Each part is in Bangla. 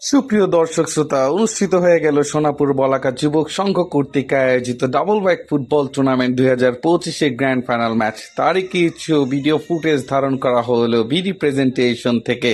সুপ্রিয় দর্শক শ্রোতা, অনুষ্ঠিত হয়ে গেল সোনাপুর বলাকা যুবক সংঘ কর্তৃক আয়োজিত ডাবল বাইক ফুটবল টুর্নামেন্ট দুই হাজার পঁচিশে গ্র্যান্ড ফাইনাল ম্যাচ তারই কিছু ভিডিও ফুটেজ ধারণ করা হলো বিডি প্রেজেন্টেশন থেকে।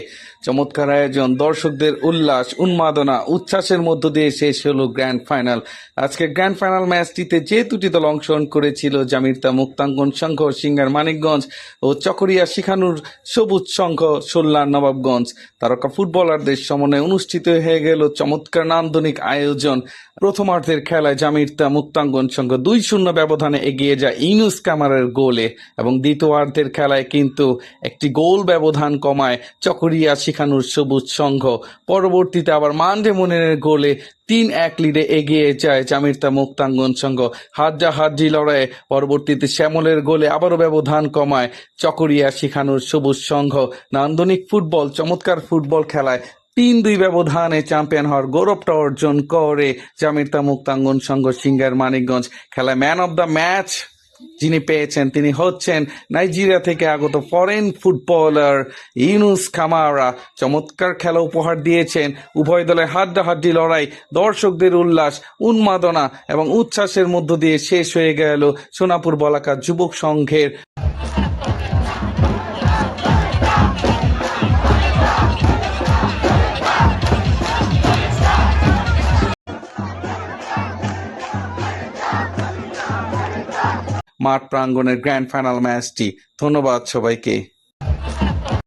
চমৎকার আয়োজন, দর্শকদের উল্লাস, উন্মাদনা, উচ্ছ্বাসের মধ্য দিয়ে শেষ হলো গ্র্যান্ড ফাইনাল আজকে গ্র্যান্ড ফাইনাল ম্যাচটিতে যে দুটি দল অংশগ্রহণ করেছিল, জামিরতা মুক্তাঙ্গন সংঘ, সিঙ্গার মানিকগঞ্জ ও চকরিয়া শিখানুর সবুজ সংঘ সোল্লার নবাবগঞ্জ। তারকা ফুটবলারদের সমন্বয়ে অনুষ্ঠিত হয়ে গেল চমৎকার নান্দনিক আয়োজন। প্রথমার্ধের খেলায় জামিরতা মুক্তাঙ্গন সংঘ দুই শূন্য ব্যবধানে এগিয়ে যায় ইনুস কামারের গোলে এবং দ্বিতীয়ার্ধের খেলায় কিন্তু একটি গোল ব্যবধান কমায় চকরিয়া শিখানুর সবুজ সংঘ। পরবর্তীতে আবার মানডে মনের গোলে তিন এক লিডে এগিয়ে যায় জামিরতা মুক্তাঙ্গন সংঘ। হাড্ডা হাড্ডি লড়াইয়ে পরবর্তীতে শ্যামলের গোলে আবারও ব্যবধান কমায় চকরিয়া শিখানুর সবুজ সংঘ। নান্দনিক ফুটবল, চমৎকার ফুটবল খেলায় তিন দুই ব্যবধানে চ্যাম্পিয়ন হওয়ার গৌরবটা অর্জন করে জামিরতা মুক্তাঙ্গন সংঘ সিঙ্গার মানিকগঞ্জ খেলায় ম্যান অব দ্য ম্যাচ যিনি পেয়েছেন, তিনি হচ্ছেন নাইজেরিয়া থেকে আগত ফরেন ফুটবলার ইউনুস কামারা। চমৎকার খেলা উপহার দিয়েছেন। উভয় দলের হাড্ডাহাড্ডি লড়াই, দর্শকদের উল্লাস, উন্মাদনা এবং উচ্ছ্বাসের মধ্য দিয়ে শেষ হয়ে গেল সোনাপুর বলাকা যুবক সংঘের মাঠ প্রাঙ্গণের গ্র্যান্ড ফাইনাল ম্যাচটি ধন্যবাদ সবাইকে।